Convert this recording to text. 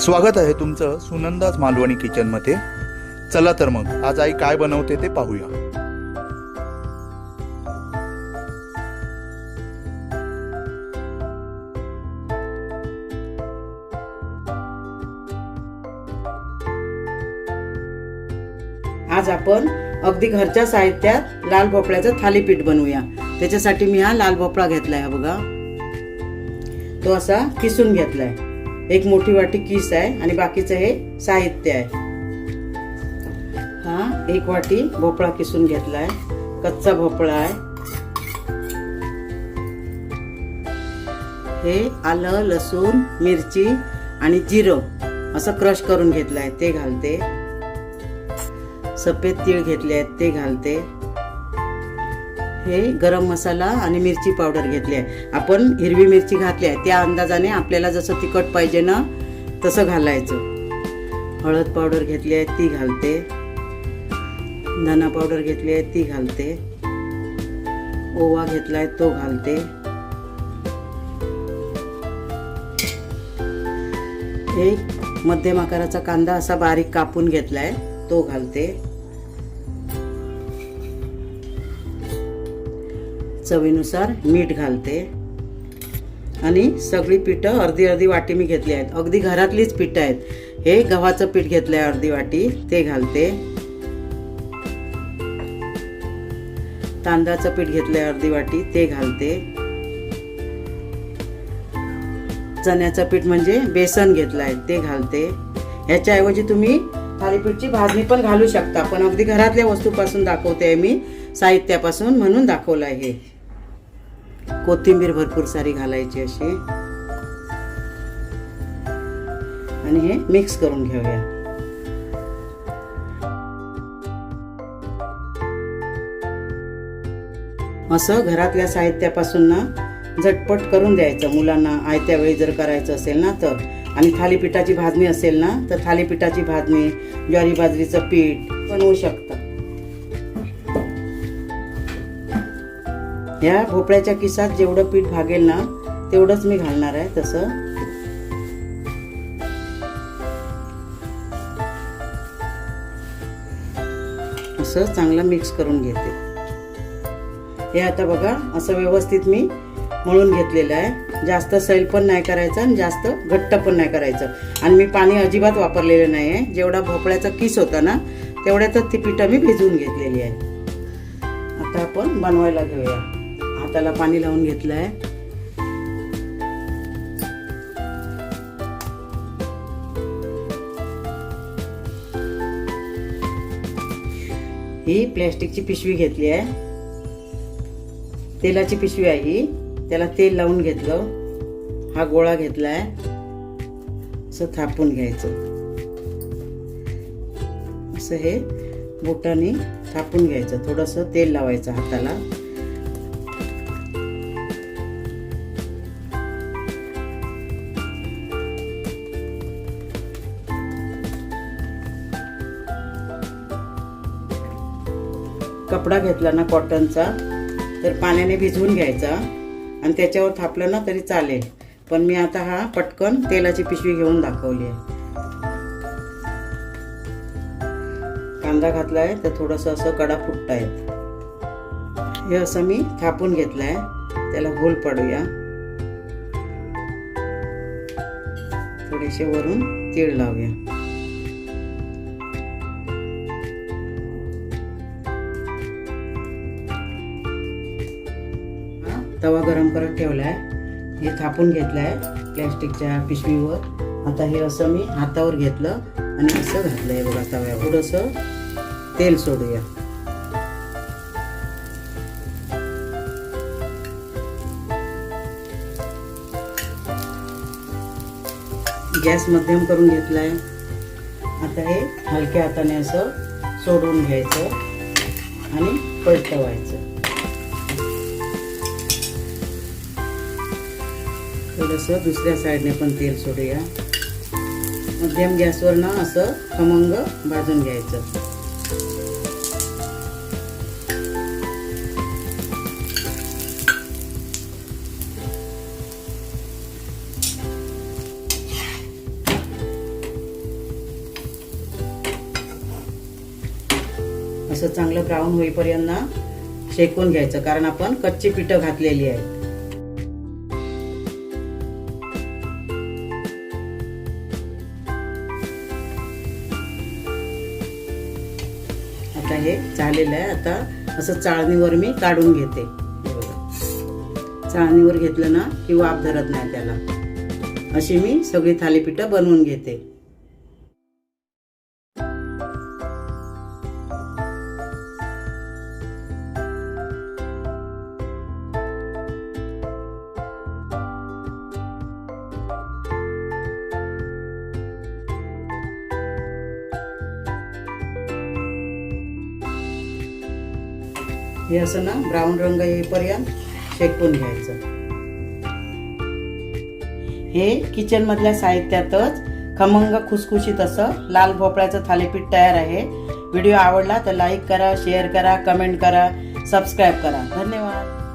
स्वागत आहे तुमचं सुनंदाज मालवणी किचनमध्ये चला तर मग आज आई काय बनवते ते पाहूया. आज आपण अगदी घरच्या साहित्यात लाल भोपळ्याचं थालीपीठ बनवूया. त्याच्यासाठी मी हा लाल भोपळा घेतलाय हा बघा. तो असा किसून घेतलाय. एक मोठी वाटी किस आहे आणि बाकीचं हे साहित्य आहे. हा एक वाटी भोपळा किसून घेतलाय. कच्चा भोपळा आहे. हे आलं लसूण मिरची आणि जिरं असं क्रश करून घेतलंय. ते घालते. सफेद तीळ घेतले आहेत ते घालते. हे गरम मसाला आणि मिरची पावडर घेतली आहे. आपण हिरवी मिरची घातली आहे. त्या अंदाजाने आपल्याला जसं तिखट पाहिजे ना तसं घालायचं. हळद पावडर घेतली आहे ती घालते. धना पावडर घेतली आहे ती घालते. ओवा घेतलाय तो घालते. एक मध्यम आकाराचा कांदा असा बारीक कापून घेतलाय तो घालते. चवीनुसार मीठ घालते. आणि सगळी पिठं अर्धी अर्धी वाटी मी घेतली आहेत. अगदी घरातलीच पिठं आहेत. हे गव्हाचं पीठ घेतलं आहे अर्धी वाटी ते घालते. तांदळाचं पीठ घेतलं आहे अर्धी वाटी ते घालते. चण्याचं पीठ म्हणजे बेसन घेतलं आहे ते घालते. ह्याच्याऐवजी तुम्ही थालीपीठची भाजणी पण घालू शकता. पण अगदी घरातल्या वस्तूपासून दाखवते आहे मी साहित्यापासून म्हणून दाखवलं आहे कोथिंबीर भरपूर सारी घालायची अशी. आणि हे मिक्स करून घेऊया. असं घरातल्या साहित्यापासून ना झटपट करून द्यायचं. मुलांना आयत्या वेळी जर करायचं असेल ना तर. आणि थालीपीठाची भाजणी असेल ना तर थालीपीठाची भाजणी ज्वारी बाजरीचं पीठ बनवू शकता. या भोपळ्याच्या किसात जेवढं पीठ भागेल ना तेवढंच मी घालणार आहे तसं. असं चांगलं मिक्स करून घेते. हे आता बघा असं व्यवस्थित मी मळून घेतलेलं आहे. जास्त सैल पण नाही करायचं आणि जास्त घट्ट पण नाही करायचं. आणि मी पाणी अजिबात वापरलेलं नाही आहे जेवढा भोपळ्याचा किस होता ना तेवढ्यातच ती पिठं मी भिजवून घेतलेली आहे. आता आपण बनवायला घेऊया. भाताला पाणी लावून घेतलं आहे ही प्लॅस्टिकची पिशवी घेतली आहे. तेलाची पिशवी आहे ही. त्याला तेल लावून घेतलं. हा गोळा घेतलाय. असं थापून घ्यायचं. असं हे बोटाने थापून घ्यायचं. थोडंसं तेल लावायचं हाताला. कपडा घेतला ना कॉटनचा तर पाण्याने भिजवून घ्यायचा आणि त्याच्यावर थापलं ना तरी चालेल. पण मी आता हा पटकन तेलाची पिशवी घेऊन दाखवली आहे. कांदा घातला आहे तर थोडंसं असं कडा फुटतायत हे असं मी थापून घेतलंय त्याला होल पडूया. थोडेसे वरून तीळ लावूया. तवा गरम करत ठेवलाय. हे थापून आहे प्लॅस्टिकच्या पिशवीवर. आता हे असं मी हातावर घेतलं आणि असं घातलं आहे बघा तव्यावर. थोडंसं तेल सोडूया. गॅस मध्यम करून घेतलाय. आता हे हलक्या हाताने असं सोडून घ्यायचं आणि पलटवायचं थोडंसं दुसऱ्या साईडने पण तेल सोडूया. मध्यम गॅसवरनं असं खमंग भाजून घ्यायचं. असं चांगलं ब्राऊन होईपर्यंत शेकून घ्यायचं कारण आपण कच्ची पिठं घातलेली आहेत. आता हे झालेलं आहे. आता असं चाळणीवर मी काढून घेते. बघा चाळणीवर घेतलं ना की वाफ धरत नाही त्याला. अशी मी सगळी थालीपीठं बनवून घेते. हे असं ना ब्राऊन रंग येईपर्यंत शेकून घ्यायचं. हे किचन मधल्या साहित्यातच खमंग खुसखुशीत असं लाल भोपळ्याचं थालीपीठ तयार आहे. व्हिडिओ आवडला तर लाईक करा शेअर करा कमेंट करा सबस्क्राईब करा. धन्यवाद.